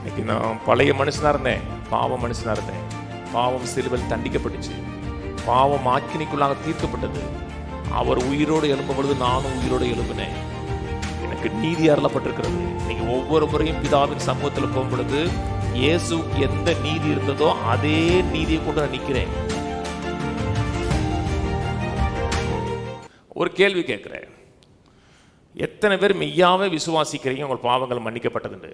இன்னைக்கு நான் பழைய மனுஷனா இருந்தேன் பாவம் மனுஷனா இருந்தேன் பாவம் சிலுவையில் தண்டிக்கப்பட்டுச்சு. பாவம் ஆக்கினிக்குள்ளாக தீர்க்கப்பட்டது. அவர் உயிரோடு எழும்பும் பொழுது நானும் உயிரோடு எழும்பினேன். எனக்கு நீதி அருளப்பட்டிருக்கிறது. நீங்க ஒவ்வொரு முறையும் பிதாவின் சமூகத்தில் போகும் பொழுது இயேசுக்கு எந்த நீதி இருந்ததோ அதே நீதியை கொண்டு நான் நிற்கிறேன். ஒரு கேள்வி கேட்குறேன். எத்தனை பேர் மெய்யாவே விசுவாசிக்கிறீங்க? உங்கள் பாவங்கள் மன்னிக்கப்பட்டதுண்டு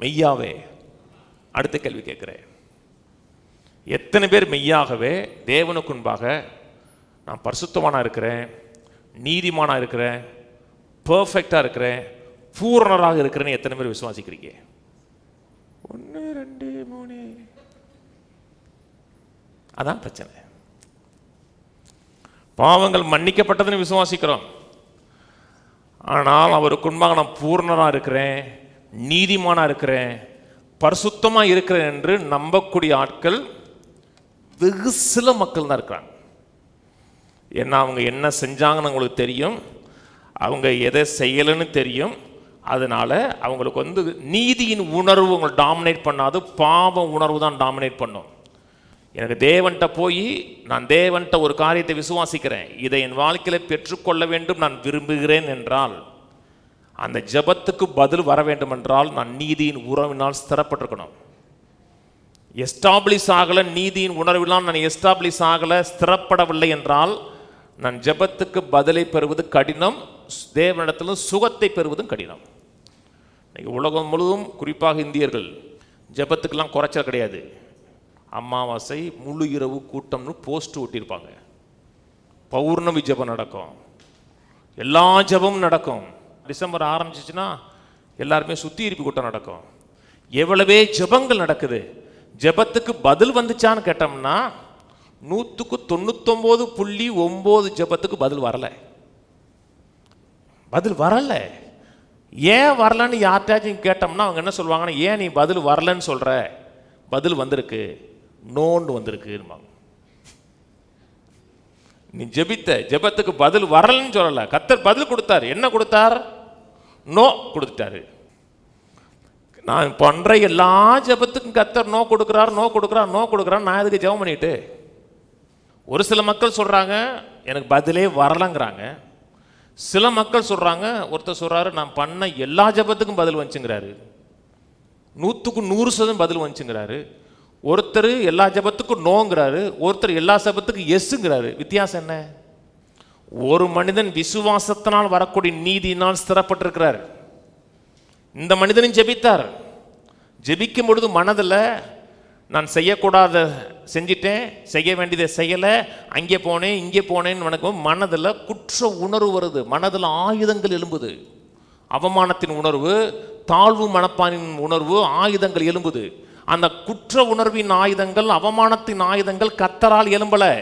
மெய்யாவே. அடுத்த கேள்வி கேட்குறேன். எத்தனை பேர் மெய்யாகவே தேவனுக்கு முன்பாக நான் பரிசுத்தமானா இருக்கிறேன் நீதிமானாக இருக்கிறேன் பர்ஃபெக்டாக இருக்கிறேன் பூரணராக இருக்கிறேன்னு எத்தனை பேர் விசுவாசிக்கிறீங்க? ஒன்று ரெண்டு மூணு. அதான் பிரச்சனை. பாவங்கள் மன்னிக்கப்பட்டதுன்னு விசுவாசிக்கிறோம். ஆனால் அவருக்கு முன்பாக நான் பூர்ணராக இருக்கிறேன். நீதிமானா இருக்கிறேன் பரிசுத்தமாக இருக்கிறேன் என்று நம்பக்கூடிய ஆட்கள் வெகு சில மக்கள் தான் இருக்கிறாங்க. ஏன்னா அவங்க என்ன செஞ்சாங்கன்னு அவங்களுக்கு தெரியும் அவங்க எதை செய்யலைன்னு தெரியும். அதனால் அவங்களுக்கு வந்து நீதியின் உணர்வு உங்களை டாமினேட் பண்ணாது பாவ உணர்வு தான் டாமினேட் பண்ணும். எனக்கு தேவன்கிட்ட போய் நான் தேவன்கிட்ட ஒரு காரியத்தை விசுவாசிக்கிறேன். இதை என் வாழ்க்கையில் பெற்றுக்கொள்ள வேண்டும் நான் விரும்புகிறேன் என்றால் அந்த ஜெபத்துக்கு பதில் வர வேண்டும் என்றால் நான் நீதியின் உறவினால் ஸ்திரப்பட்டிருக்கணும். எஸ்டாப்ளிஷ் ஆகலை நீதியின் உணர்வினால் நான் எஸ்டாப்ளிஷ் ஆகலை ஸ்திரப்படவில்லை என்றால் நான் ஜெபத்துக்கு பதிலை பெறுவது கடினம் தேவனிடத்திலும் சுகத்தை பெறுவதும் கடினம். இன்னைக்கு உலகம் முழுவதும் குறிப்பாக இந்தியர்கள் ஜெபத்துக்கெல்லாம் குறைச்சல் கிடையாது. அமாவாசை முழு இரவு கூட்டம்னு போஸ்ட் ஒட்டியிருப்பாங்க. பௌர்ணமி ஜெபம் நடக்கும். எல்லா ஜெபமும் நடக்கும். டிசம்பர் ஆரம்பிச்சிச்சுன்னா எல்லாருமே சுத்திகரிப்பு கூட்டம் நடக்கும். எவ்வளவே ஜெபங்கள் நடக்குது. ஜெபத்துக்கு பதில் வந்துச்சான்னு கேட்டோம்னா நூற்றுக்கு தொண்ணூத்தொம்பது புள்ளி ஒம்பது ஜெபத்துக்கு பதில் வரல. பதில் வரல. ஏன் வரலன்னு யார்கிட்டயாச்சும் கேட்டோம்னா அவங்க என்ன சொல்லுவாங்கன்னா ஏன் நீ பதில் வரலன்னு சொல்ற? பதில் வந்திருக்கு. நோன்னு வந்திருக்குன்பாங்க நீ ஜெபித்த ஜெபத்துக்கு பதில் வரலன்னு சொல்லல. கத்தர் பதில் கொடுத்தார். என்ன கொடுத்தார்? நோ கொடுத்துட்டாரு. நான் பண்ற எல்லா ஜெபத்துக்கும் கத்தர் நோ கொடுக்குறாரு நோ கொடுக்குறாரு நோ கொடுக்குறாரு. நான் எதுக்கு ஜெபம் பண்ணிட்டு? ஒரு சில மக்கள் சொல்றாங்க எனக்கு பதிலே வரலங்கிறாங்க. சில மக்கள் சொல்றாங்க ஒருத்தர் சொல்றாரு நான் பண்ண எல்லா ஜெபத்துக்கும் பதில் வந்துச்சுங்கிறாரு. நூற்றுக்கு நூறு சதவீதம் பதில் வந்துச்சுங்கிறாரு. ஒருத்தர் எல்லா ஜெபத்துக்கும் நோங்கிறாரு ஒருத்தர் எல்லா ஜெபத்துக்கும் எஸ்ஸுங்கிறாரு. வித்தியாசம் என்ன? ஒரு மனிதன் விசுவாசத்தினால் வரக்கூடிய நீதியினால் ஸ்திரப்பட்டிருக்கிறார் இந்த மனிதனும் ஜெபித்தார். ஜெபிக்கும் பொழுது மனதில் நான் செய்யக்கூடாத செஞ்சிட்டேன் செய்ய வேண்டியதை செய்யலை அங்கே போனேன் இங்கே போனேன்னு வணக்கம். மனதில் குற்ற உணர்வு வருது. மனதில் ஆயுதங்கள் எழும்புது. அவமானத்தின் உணர்வு தாழ்வு மனப்பானின் உணர்வு ஆயுதங்கள் எழும்புது. அந்த குற்ற உணர்வின் ஆயுதங்கள் அவமானத்தின் ஆயுதங்கள் கத்தரால் எலும்பலை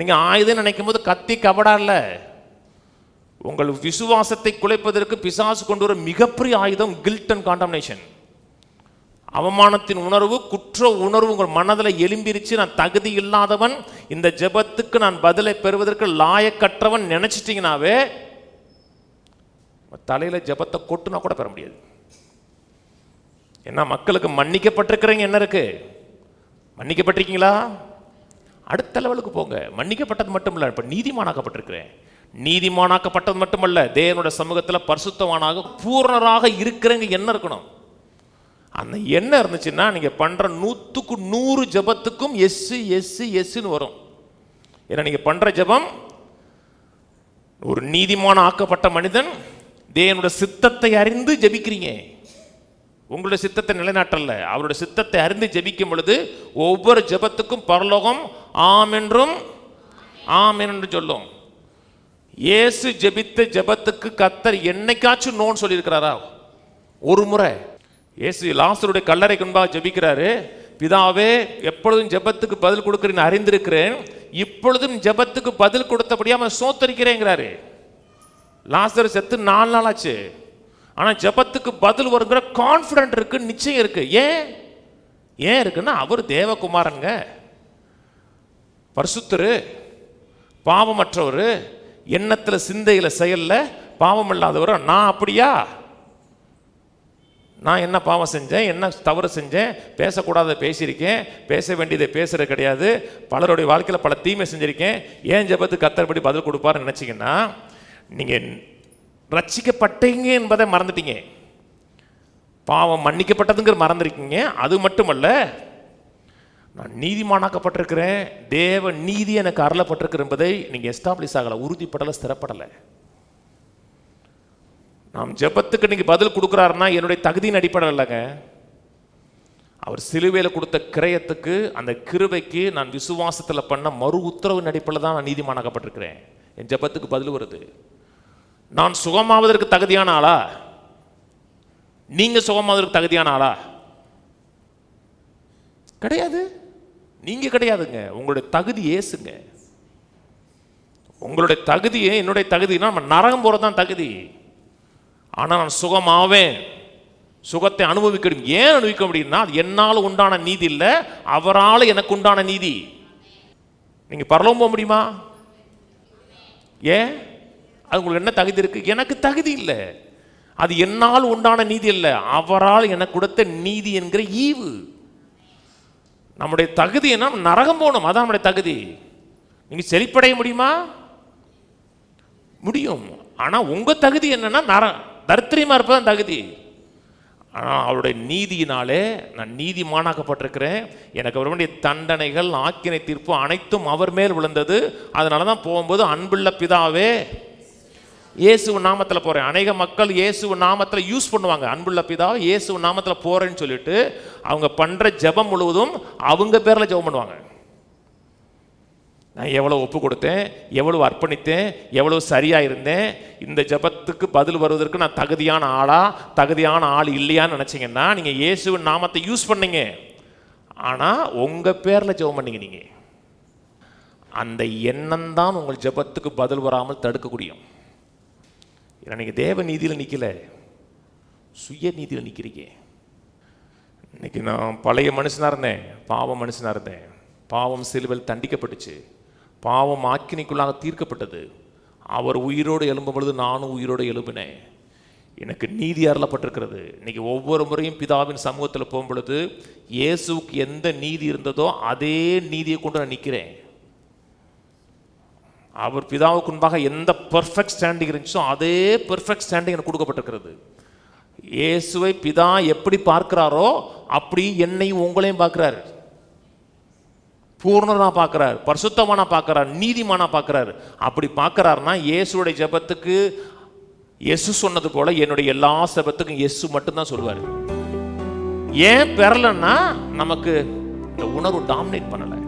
நீங்க ஆயுதம் நினைக்கும் போது கத்தி கபடா இல்ல. உங்கள் விசுவாசத்தை குலைப்பதற்கு பிசாசு கொண்டு வர மிகப்பெரிய ஆயுதம் கில்ட் அண்ட் காண்டம்னேஷன் அவமானத்தின் உணர்வு குற்ற உணர்வு உங்கள் மனதில் எலும்பிருச்சு நான் தகுதி இல்லாதவன் இந்த ஜெபத்துக்கு நான் பதிலை பெறுவதற்கு லாயக்கற்றவன் நினச்சிட்டிங்கனாவே தலையில் ஜெபத்தை கொட்டுனா கூட பெற முடியாது. ஏன்னா மக்களுக்கு மன்னிக்கப்பட்டிருக்கிறீங்க என்ன இருக்கு? மன்னிக்கப்பட்டிருக்கீங்களா? அடுத்த லெவலுக்கு போங்க. மன்னிக்கப்பட்டது மட்டும் இல்லை இப்போ நீதிமானாக்கப்பட்டிருக்கிறேன். நீதிமானாக்கப்பட்டது மட்டுமல்ல தேவனோட சமூகத்தில் பரிசுத்தவானாக பூர்ணராக இருக்கிறேங்க என்ன இருக்கணும். அந்த என்ன இருந்துச்சுன்னா நீங்கள் பண்ணுற நூற்றுக்கு நூறு ஜபத்துக்கும் எஸ்ஸு எஸ்ஸு எஸ்ஸுன்னு வரும். ஏன்னா நீங்கள் பண்ணுற ஜபம் ஒரு நீதிமான ஆக்கப்பட்ட மனிதன் தேவனோட சித்தத்தை அறிந்து ஜெபிக்கிறீங்க. உங்களுடைய சித்தத்தை நிலைநாட்டல்ல. அவருடைய சித்தத்தை அறிந்து ஜெபிக்கும் பொழுது ஒவ்வொரு ஜெபத்துக்கும் பரலோகம் ஆம் என்றும் ஆம் என்று சொல்லும். இயேசு ஜெபித்த ஜெபத்துக்கு கத்தர் என்னைக்காச்சும் நோன்னு சொல்லியிருக்கிறாரா? ஒரு முறை. இயேசு லாசருடைய கல்லறை குன்பாக ஜெபிக்கிறாரு. பிதாவே எப்பொழுதும் ஜெபத்துக்கு பதில் கொடுக்கிறேன் அறிந்திருக்கிறேன். இப்பொழுதும் ஜெபத்துக்கு பதில் கொடுத்தபடியாக அவன் சோத்தரிக்கிறேங்கிறாரு. லாசர் செத்து நாலு நாள் ஆனால் ஜபத்துக்கு ஜெபத்துக்கு பதில் வருங்கிற கான்ஃபிடென்ட் இருக்கு நிச்சயம் இருக்கு. ஏன்? ஏன் இருக்குன்னா அவர் தேவகுமாரனுங்க பரிசுத்தரு பாவமற்றவர் எண்ணத்தில் சிந்தையில் செயலில் பாவம் இல்லாதவர்? நான் அப்படியா? நான் என்ன பாவம் செஞ்சேன்? என்ன தவறு செஞ்சேன்? பேசக்கூடாத பேசியிருக்கேன். பேச வேண்டியதை பேசுகிறது கிடையாது. பலருடைய வாழ்க்கையில் பல தீமை செஞ்சுருக்கேன். ஏன் ஜெபத்துக்கு கத்தர்படி பதில் கொடுப்பாருன்னு நினச்சிங்கன்னா நீங்கள் ரட்சிக்கப்பட்டீங்க என்பதை மறந்துட்டீங்க. பாவம் மன்னிக்கப்பட்டதுங்கிற மறந்துருக்கீங்க. அது மட்டுமல்ல நான் நீதிமானாக்கப்பட்டிருக்கிறேன். தேவ நீதி எனக்கு அருளப்பட்டிருக்கு என்பதை நீங்கள் எஸ்டாப்ளிஷ் ஆகலை உறுதிப்படலை ஸ்திரப்படலை. நாம் ஜெபத்துக்கு நீங்கள் பதில் கொடுக்குறாருன்னா என்னுடைய தகுதியின் அடிப்படையில் இல்லைங்க. அவர் சிலுவையில் கொடுத்த கிரயத்துக்கு அந்த கிருபைக்கு நான் விசுவாசத்தில் பண்ண மறு உத்தரவின் அடிப்படையில் தான் நான் நீதிமானாக்கப்பட்டிருக்கிறேன். என் ஜெபத்துக்கு பதில் வருது. நான் சுகமாவதற்கு தகுதியான ஆளா? நீங்க சுகமாவதற்கு தகுதியான ஆளா? கிடையாது. நீங்க கிடையாதுங்க. உங்களுடைய தகுதி ஏசுங்க. உங்களுடைய தகுதியை என்னுடைய தகுதினா நம்ம நரகம் போகிறது தான் தகுதி. ஆனால் நான் சுகமாவேன். சுகத்தை அனுபவிக்கணும் ஏன் அனுபவிக்க முடியும்னா அது என்னால் உண்டான நீதி இல்லை. அவரால் எனக்கு உண்டான நீதி. நீங்கள் பரலவும் போக முடியுமா? ஏன்? அது உங்களுக்கு என்ன தகுதி இருக்குது எனக்கு தகுதி இல்லை. அது என்னால் உண்டான நீதி இல்லை அவரால் எனக்கு கொடுத்த நீதி என்கிற ஈவு. நம்முடைய தகுதி என்ன? நரகம் போகணும். அதான் நம்முடைய தகுதி. நீங்கள் செழிப்படைய முடியுமா? முடியும். ஆனால் உங்கள் தகுதி என்னென்னா நர தரித்திரியமாக இருப்பதான் தகுதி. ஆனால் அவருடைய நீதியினாலே நான் நீதிமானாக்கப்பட்டிருக்கிறேன். எனக்கு வர வேண்டிய தண்டனைகள் ஆக்கினை தீர்ப்பு அனைத்தும் அவர் மேல் விழுந்தது. அதனால தான் போகும்போது அன்புள்ள பிதாவே இயேசு நாமத்தில் போகிறேன் அநேக மக்கள் இயேசு நாமத்தில் யூஸ் பண்ணுவாங்க. அன்புள்ள பிதா இயேசு நாமத்தில் போகிறேன்னு சொல்லிட்டு அவங்க பண்ணுற ஜெபம் முழுவதும் அவங்க பேரில் ஜெபம் பண்ணுவாங்க. நான் எவ்வளோ ஒப்பு கொடுத்தேன் எவ்வளவு அர்ப்பணித்தேன் எவ்வளோ சரியாக இருந்தேன். இந்த ஜெபத்துக்கு பதில் வருவதற்கு நான் தகுதியான ஆளா தகுதியான ஆள் இல்லையான்னு நினச்சிங்கன்னா நீங்கள் இயேசுவின் நாமத்தை யூஸ் பண்ணீங்க. ஆனால் உங்கள் பேரில் ஜெபம் பண்ணீங்க நீங்கள் அந்த எண்ணம் தான் உங்கள் ஜெபத்துக்கு பதில் வராமல் தடுக்கக்கூடியும். முடியும் ஏன்னா நீங்கள் தேவ நீதியில் நிற்கலை சுய நீதியில் நிற்கிறீங்க இன்னைக்கு நான் பழைய மனுஷனாக இருந்தேன் பாவம் மனுஷனாக இருந்தேன். பாவம் சிலுவையில் தண்டிக்கப்பட்டுச்சு. பாவம் ஆக்கினைக்குள்ளாக தீர்க்கப்பட்டது. அவர் உயிரோடு எழும்பும் பொழுது நானும் உயிரோடு எழும்பினேன். எனக்கு நீதி அருளப்பட்டிருக்கிறது. இன்றைக்கி ஒவ்வொரு முறையும் பிதாவின் சமூகத்தில் போகும் பொழுது இயேசுவுக்கு எந்த நீதி இருந்ததோ அதே நீதியை கொண்டு நான் நிற்கிறேன் அவர் பிதாவுக்கு முன்பாக எந்த பெர்ஃபெக்ட் ஸ்டாண்டிங் இருந்துச்சோ அதே பெர்ஃபெக்ட் ஸ்டாண்டிங் எனக்கு கொடுக்கப்பட்டிருக்கிறது. இயேசுவை பிதா எப்படி பார்க்கிறாரோ அப்படி என்னையும் உங்களையும் பார்க்குறாரு. பூர்ணனாக பார்க்குறாரு பரிசுத்தமான பார்க்குறாரு நீதிமானாக பார்க்குறாரு. அப்படி பார்க்குறாருனா இயேசுடைய ஜெபத்துக்கு எசு சொன்னது போல என்னுடைய எல்லா சபத்துக்கும் எசு மட்டும்தான் சொல்லுவார். ஏன் பெறலன்னா நமக்கு இந்த உணர்வு டாமினேட் பண்ணலை.